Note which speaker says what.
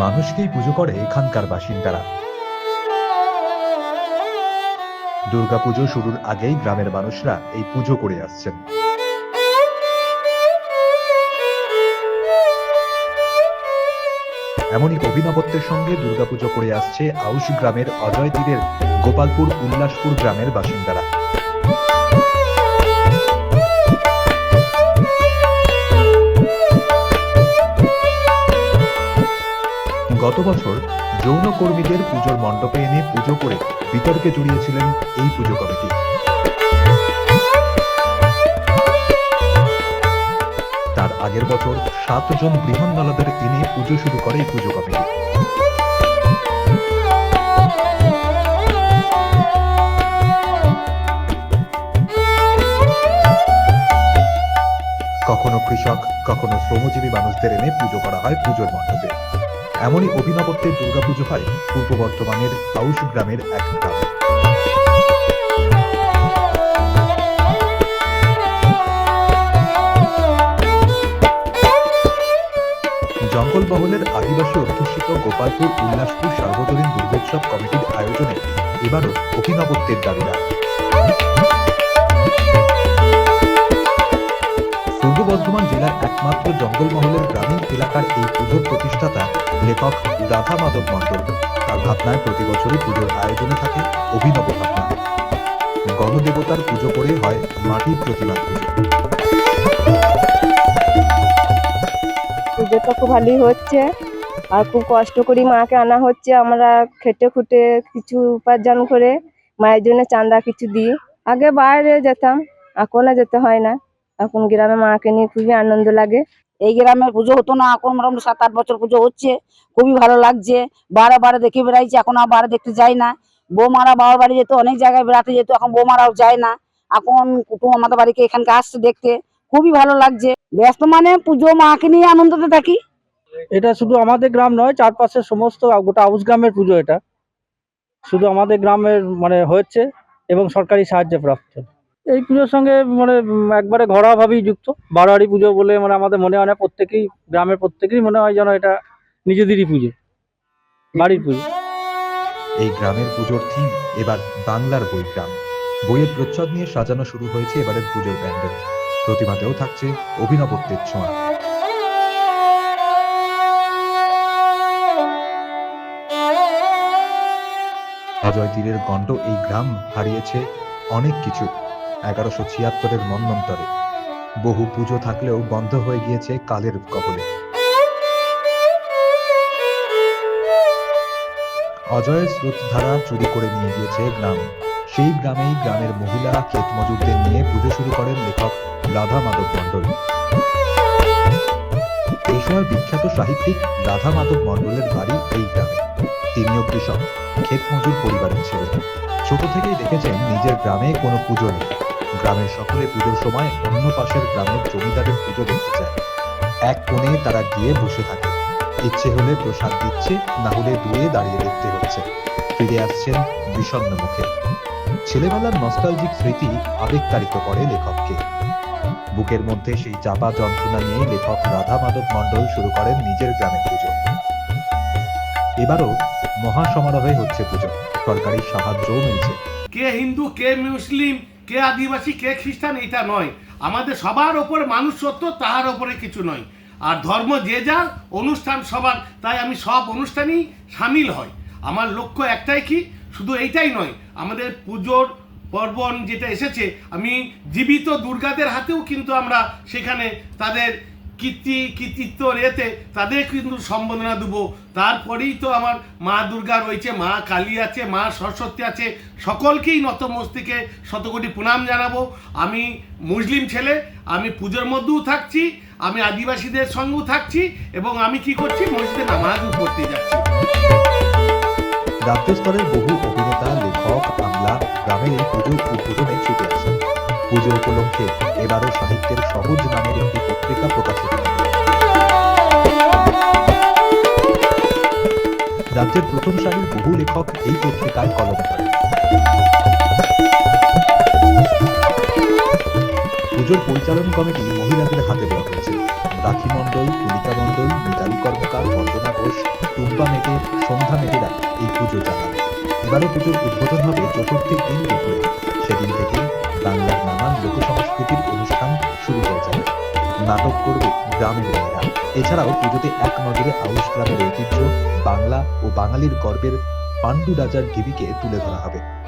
Speaker 1: মানুষকেই পুজো করে এখানকার বাসিন্দারা। দুর্গাপুজো শুরুর আগেই গ্রামের মানুষরা এই পুজো করে আসছেন। এমনই অভিনবত্বের সঙ্গে দুর্গাপুজো করে আসছে আউশ গ্রামের অজয় তীরের গোপালপুর উল্লাসপুর গ্রামের বাসিন্দারা। গত বছর যৌন কর্মীদের পুজোর মণ্ডপে এনে পুজো করে বিতর্কে জড়িয়েছিলেন এই পুজো কমিটি। তার আগের বছর সাতজন বৃহন্নলদের এনে পুজো শুরু করে এই পুজো কমিটি। কখনো কৃষক, কখনো শ্রমজীবী মানুষদের এনে পুজো করা হয় পুজোর মণ্ডপে। এমনই অভিনবত্বের দুর্গাপুজো হয় পূর্ব বর্ধমানের আউশ গ্রামের এক গ্রামে। জঙ্গলমহলের আদিবাসী অধ্যুষিত গোপালপুর, উল্লাসপুর সার্বজনীন দুর্গোৎসব কমিটির আয়োজনে এবারও অভিনবত্বের দাবিদার। পূর্ব বর্ধমান জেলার একমাত্র জঙ্গলমহলের গ্রামীণ এলাকার এই পুজোর প্রতিষ্ঠাতা লেখক রাধা মাধব মণ্ডল। তার ভাবনায় প্রতি বছরই পুজোর আয়োজনে থাকে অভিনব ভাবনা। গণদেবতার পুজো করে হয় মাটির প্রতিমা পুজো।
Speaker 2: পুজো তো খুব ভালোই হচ্ছে। আর খুব কষ্ট করি মাকে আনা হচ্ছে। আমরা খেটে খুটে কিছু উপার্জন করে মায়ের জন্য চাঁদা কিছু দিই। আগে বাইরে যেতাম, এখন আর যেতে হয় না। এখন গ্রামে মাকে নিয়ে খুবই আনন্দ লাগে।
Speaker 3: এই গ্রামে পুজো হতো না এখন মোটামুটি সাত আট বছর পুজো হচ্ছে খুবই ভালো লাগছে। বারে বারে দেখে বেড়াইছি এখন আর বারে দেখতে যাই না। বৌমারা বাবার বাড়ি যেত অনেক জায়গায় বেড়াতে যেত এখন বৌমারাও যায় না। এখন কুটুম আমাদের বাড়িকে এখানকে আসছে দেখতে খুবই ভালো লাগছে। ব্যস্ত মানে পুজো মাকে নিয়ে আনন্দতে থাকি।
Speaker 4: এটা শুধু আমাদের গ্রাম নয় চারপাশের সমস্ত গোটা আউস গ্রামের পুজো এটা। শুধু আমাদের গ্রামের মানে হয়েছে এবং সরকারি সাহায্য প্রাপ্ত এই পুজোর সঙ্গে মানে একবারে ঘরোয়াভাবেই যুক্ত। বারোয়ারি পুজো বলে মানে আমাদের মনে হয় না, প্রত্যেকেই, গ্রামের প্রত্যেকেরই মনে হয় যেন এটা নিজেদেরই পুজো, বাড়ির পুজো।
Speaker 1: এই গ্রামের পুজোর থিম এবার বাংলার বই গ্রাম। বইয়ের প্রচ্ছদ নিয়ে সাজানো শুরু হয়েছে এবারের পুজোর প্যান্ডেল। প্রতিমাতেও থাকছে অভিনবত্বের ছোঁয়া অজয় তীরের গণ্ড এই গ্রাম হারিয়েছে অনেক কিছু। এগারোশো ছিয়াত্তরের মন্বন্তরে বহু পুজো থাকলেও বন্ধ হয়ে গিয়েছে কালের কবলে। অজয়ের স্রোতধারা চুরি করে নিয়ে গিয়েছে গ্রাম। সেই গ্রামেই গ্রামের মহিলা ক্ষেত মজুরদের নিয়ে পুজো শুরু করেন লেখক রাধা মাধব মণ্ডল। এই সময় বিখ্যাত সাহিত্যিক রাধা মাধব মণ্ডলের বাড়ি এই গ্রামে। তিনিও কৃষক, ক্ষেত মজুর পরিবারের ছেলে। ছোট থেকেই দেখেছেন নিজের গ্রামে কোনো পুজো নেই। গ্রামের সকলে পুজোর সময় অন্য পাশের গ্রামের জমিদারের পুজো দেখতে যায়। এক কোণে তারা গিয়ে বসে থাকে। ইচ্ছে হলে প্রসাদ দিচ্ছে, না হলে দূরে দাঁড়িয়ে দেখতে হচ্ছে। ফিরে আসছেন বিষণ্ণ মুখে। ছেলেবেলার নস্টালজিক স্মৃতি আবেগতাড়িত করে লেখককে। বুকের মধ্যে সেই চাপা যন্ত্রণা নিয়ে লেখক রাধা মাধব মণ্ডল শুরু করেন নিজের গ্রামের পুজো। এবারও মহাসমারোহে হচ্ছে পুজো। সরকারি সাহায্যও মিলছে।
Speaker 5: কে হিন্দু, কে মুসলিম কে আদিবাসী, কে খ্রিস্টান এটা নয়। আমাদের সবার ওপর মানুষ সত্য তাহার ওপরে কিছু নয়। আর ধর্ম যে যার, অনুষ্ঠান সবার। তাই আমি সব অনুষ্ঠানেই সামিল হয় আমার লক্ষ্য একটাই কি? শুধু এইটাই নয়, আমাদের পুজোর পর্বণ যেটা এসেছে, আমি জীবিত দুর্গাদের হাতেও কিন্তু আমরা সেখানে তাদের কীর্তি কৃতিত্ব রেতে তাদের কিন্তু সম্বোধনা দেবো। তারপরেই তো আমার মা দুর্গা রয়েছে, মা কালী আছে, মা সরস্বতী আছে, সকলকেই নতমস্তিকে শতকোটি প্রণাম জানাব। আমি মুসলিম ছেলে, আমি পুজোর মধ্যেও থাকছি, আমি আদিবাসীদের সঙ্গেও থাকছি এবং আমি কি করছি, মসজিদে নামাজও পড়তে যাচ্ছি।
Speaker 1: স্তরের বহু অভিনেতা, লেখক উদ্বোধনে ছুটে আসেন। পুজো উপলক্ষে এবারও সাহিত্যের সবুজ নামের একটি পত্রিকা প্রকাশিত রাজ্যের প্রথম সারির বহু লেখক এই পত্রিকায় কলম করেন পুজোর পরিচালন কমিটি মহিলাদের হাতে দেওয়া হয়েছে। রাখি মণ্ডল তুলিকা মণ্ডল, মিতালি কর্মকার, বন্দনা ঘোষ, টুম্পা মেটে সন্ধ্যা মেটেরা এই পুজো চালাবে এবারও পুজোর উদ্বোধন হবে চতুর্থীর দিন দুপুরে। সেদিন থেকে বাংলার নানান লোক সংস্কৃতির অনুষ্ঠান শুরু হয়ে যায়। নাটক করবে গ্রামের মেয়েরা। এছাড়াও পুজোতে এক নজরে আউশ গ্রামের ঐতিহ্য, বাংলা ও বাঙালির গর্বের পাণ্ডু রাজার ঢিবিকে তুলে ধরা হবে।